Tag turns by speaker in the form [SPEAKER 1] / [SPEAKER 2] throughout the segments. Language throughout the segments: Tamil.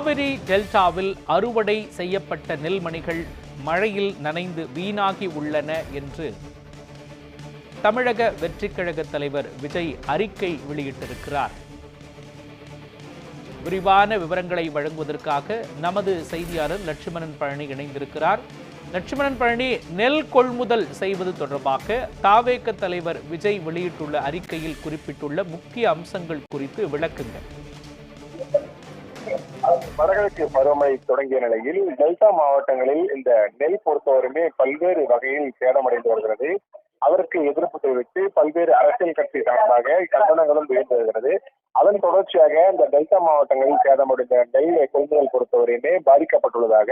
[SPEAKER 1] காவிரி டெல்டாவில் அறுவடை செய்யப்பட்ட நெல்மணிகள் மழையில் நனைந்து வீணாகி உள்ளன என்று தமிழக வெற்றிக்கழக தலைவர் விஜய் அறிக்கை வெளியிட்டிருக்கிறார். விரிவான விவரங்களை வழங்குவதற்காக நமது செய்தியாளர் லட்சுமணன் பழனி இணைந்திருக்கிறார். லட்சுமணன் பழனி நெல் கொள்முதல் செய்வது தொடர்பாக தாவேக தலைவர் விஜய் வெளியிட்டுள்ள அறிக்கையில் குறிப்பிட்டுள்ள முக்கிய அம்சங்கள் குறித்து விளக்குங்கள்.
[SPEAKER 2] வடகிழக்கு பருவமழை தொடங்கிய நிலையில் டெல்டா மாவட்டங்களில் இந்த நெல் பொறுத்தவரையுமே பல்வேறு வகையில் சேதமடைந்து வருகிறது. அதற்கு எதிர்ப்பு தெரிவித்து பல்வேறு அரசியல் கட்சி சார்பாக கண்டனங்களும் உயர்ந்து வருகிறது. அதன் தொடர்ச்சியாக இந்த டெல்டா மாவட்டங்களில் சேதமடைந்த நெல் கொள்முதல் பொறுத்தவரையுமே பாதிக்கப்பட்டுள்ளதாக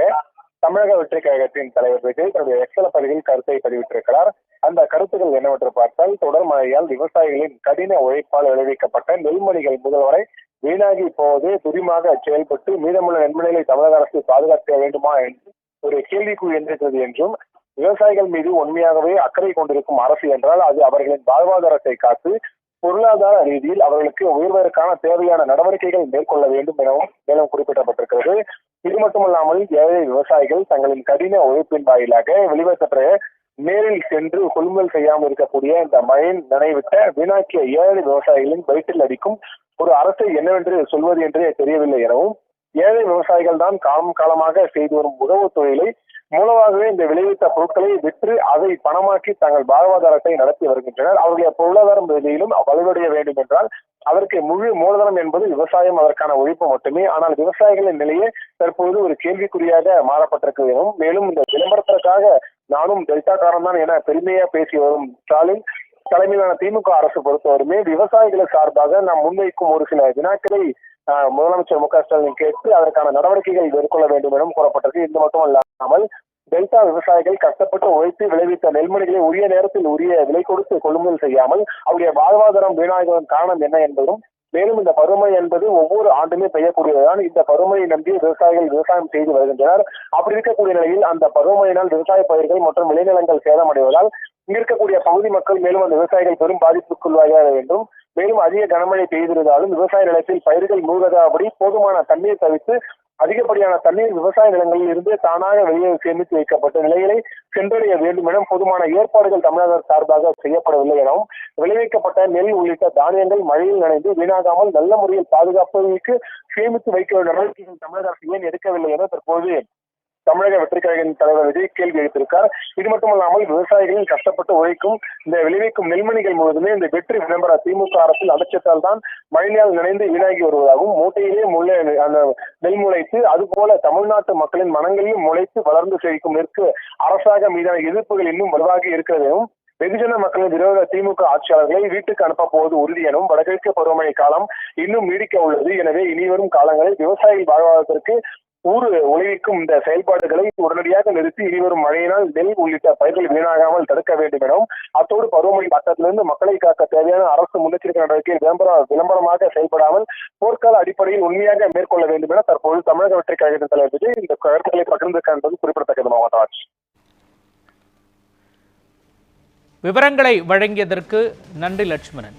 [SPEAKER 2] தமிழக வெற்றி கழகத்தின் தலைவர் விஜய் தன்னுடைய எக்ஸல பதிவில் கருத்தை பதிவிட்டிருக்கிறார். அந்த கருத்துக்கள் என்னவென்று பார்த்தால் தொடர் மழையால் விவசாயிகளின் கடின உழைப்பால் விளைவிக்கப்பட்ட நெல்மணிகள் முதல்வரை வீணாகி போவது துரிமாக செயல்பட்டு மீதமுள்ள நெல்மணிகளை தமிழக அரசு பாதுகாக்க வேண்டுமா என்று ஒரு கேள்விக்குள் எழுந்திருக்கிறது என்றும் விவசாயிகள் மீது உண்மையாகவே அக்கறை கொண்டிருக்கும் அரசு என்றால் அது அவர்களின் வாழ்வாதாரத்தை காத்து பொருளாதார ரீதியில் அவர்களுக்கு உயர்வதற்கான தேவையான நடவடிக்கைகள் மேற்கொள்ள வேண்டும் எனவும் மேலும் குறிப்பிடப்பட்டிருக்கிறது. இது மட்டுமல்லாமல் ஏழை விவசாயிகள் தங்களின் கடின உழைப்பின் வாயிலாக வெளிவரப்பட்ட நேரில் சென்று கொள்முதல் செய்யாமல் இருக்கக்கூடிய இந்த மழையின் நினைவிட்ட வீணாக்கிய ஏழை விவசாயிகளின் வயிற்றில் அடிக்கும் ஒரு அரசை என்னவென்று சொல்வது என்றே தெரியவில்லை எனவும் ஏழை விவசாயிகள் தான் காலம் காலமாக செய்து வரும் உணவு தொழிலை மூலமாகவே இந்த விளைவித்த பொருட்களை விற்று அதை பணமாக்கி தங்கள் வாழ்வாதாரத்தை நடத்தி வருகின்றனர். அவருடைய பொருளாதாரம் நிலையிலும் வலுவடைய வேண்டும் என்றால் அதற்கு முழு மூலதனம் என்பது விவசாயம் அதற்கான உழைப்பு மட்டுமே. ஆனால் விவசாயிகளின் நிலையே தற்போது ஒரு கேள்விக்குறியாக மாறப்பட்டிருக்கிறது எனவும் மேலும் இந்த விளம்பரத்திற்காக நானும் டெல்டாக்காரன் தான் என பெருமையா பேசி வரும் ஸ்டாலின் தலைமையிலான திமுக அரசு பொறுத்தவரையுமே விவசாயிகள் சார்பாக நாம் முன்வைக்கும் ஒரு சில வினாக்களை முதலமைச்சர் மு க ஸ்டாலின் கேட்டு அதற்கான நடவடிக்கைகள் மேற்கொள்ள வேண்டும் எனவும் கூறப்பட்டது இது மட்டும் அல்லாமல் டெல்டா விவசாயிகள் கஷ்டப்பட்டு உழைத்து விளைவித்த நெல்மணிகளை உரிய நேரத்தில் உரிய விலை கொடுத்து கொள்முதல் செய்யாமல் அவருடைய வாழ்வாதாரம் வீணாகுவதன் காரணம் என்ன என்பதும் மேலும் இந்த பருமை என்பது ஒவ்வொரு ஆண்டுமே பெய்யக்கூடியதுதான். இந்த பருவமழையை நம்பி விவசாயிகள் விவசாயம் செய்து வருகின்றனர். அப்படி இருக்கக்கூடிய நிலையில் அந்த பருவமழையினால் விவசாய பயிர்கள் மற்றும் விளைநிலங்கள் சேதமடைவதால் இங்கிருக்கக்கூடிய பகுதி மக்கள் மேலும் அந்த விவசாயிகள் பெரும் பாதிப்புக்குள்ளாக வேண்டும் மேலும் அதிக கனமழை பெய்திருந்தாலும் விவசாய நிலத்தில் பயிர்கள் மூழ்கதாபடி போதுமான தண்ணீர் தவிர்த்து அதிகப்படியான தண்ணீர் விவசாய நிலங்களில் இருந்து தானாக வெளியே சேமித்து வைக்கப்பட்ட நிலைகளை சென்றடைய வேண்டும் என போதுமான ஏற்பாடுகள் தமிழக சார்பாக செய்யப்படவில்லை எனவும் விளைவிக்கப்பட்ட நெல் உள்ளிட்ட தானியங்கள் மழையில் நனைந்து வீணாகாமல் நல்ல முறையில் பாதுகாப்பதற்கு சேமித்து வைக்க நடவடிக்கைகள் தமிழக அரசு ஏன் எடுக்கவில்லை என தற்போது தமிழக வெற்றி கழகத்தின் தலைவர் விஜய் கேள்வி எழுப்பியிருக்கார். இது மட்டுமல்லாமல் விவசாயிகளின் கஷ்டப்பட்டு உழைக்கும் இந்த விளைவிக்கும் நெல்மணிகள் முழுவதுமே இந்த வெற்றி விளம்பர திமுக அரசின் அலட்சியத்தால் தான் மழையால் நினைந்து வீணாகி வருவதாகவும் மூட்டையிலே முள்ள அந்த நெல் முளைத்து அதுபோல தமிழ்நாட்டு மக்களின் மனங்களிலும் முளைத்து வளர்ந்து செழிக்கும் நிற்கு அரசாக மீதான எதிர்ப்புகள் இன்னும் வலுவாகி இருக்கிறது வெகுஜன மக்களின் விரோத திமுக ஆட்சியாளர்களை வீட்டுக்கு அனுப்ப போவது உறுதி எனவும் வடகிழக்கு பருவமழை காலம் இன்னும் நீடிக்க உள்ளது. எனவே இனிவரும் காலங்களில் விவசாயிகள் வாழ்வாதாரத்திற்கு ஊர் விளைவிக்கும் இந்த செயல்பாடுகளை உடனடியாக நிறுத்தி இனிவரும் மழையினால் நெல் உள்ளிட்ட பயிர்கள் வீணாகாமல் தடுக்க வேண்டும் எனவும் அத்தோடு பருவமழை சட்டத்திலிருந்து மக்களை காக்க தேவையான அரசு முன்னெச்சரிக்கை நடவடிக்கை விளம்பர விளம்பரமாக செயல்படாமல் போர்க்கால அடிப்படையில் உண்மையாக மேற்கொள்ள வேண்டும் என தற்போது தமிழக வெற்றி கழகத்தின் தலைவர் விஜய் இந்த கருத்துக்களை பகிர்ந்திருக்கின்றது என்பது குறிப்பிடத்தக்கது. மாவட்ட ஆட்சி
[SPEAKER 1] விவரங்களை வழங்கியதற்கு நன்றி லட்சுமணன்.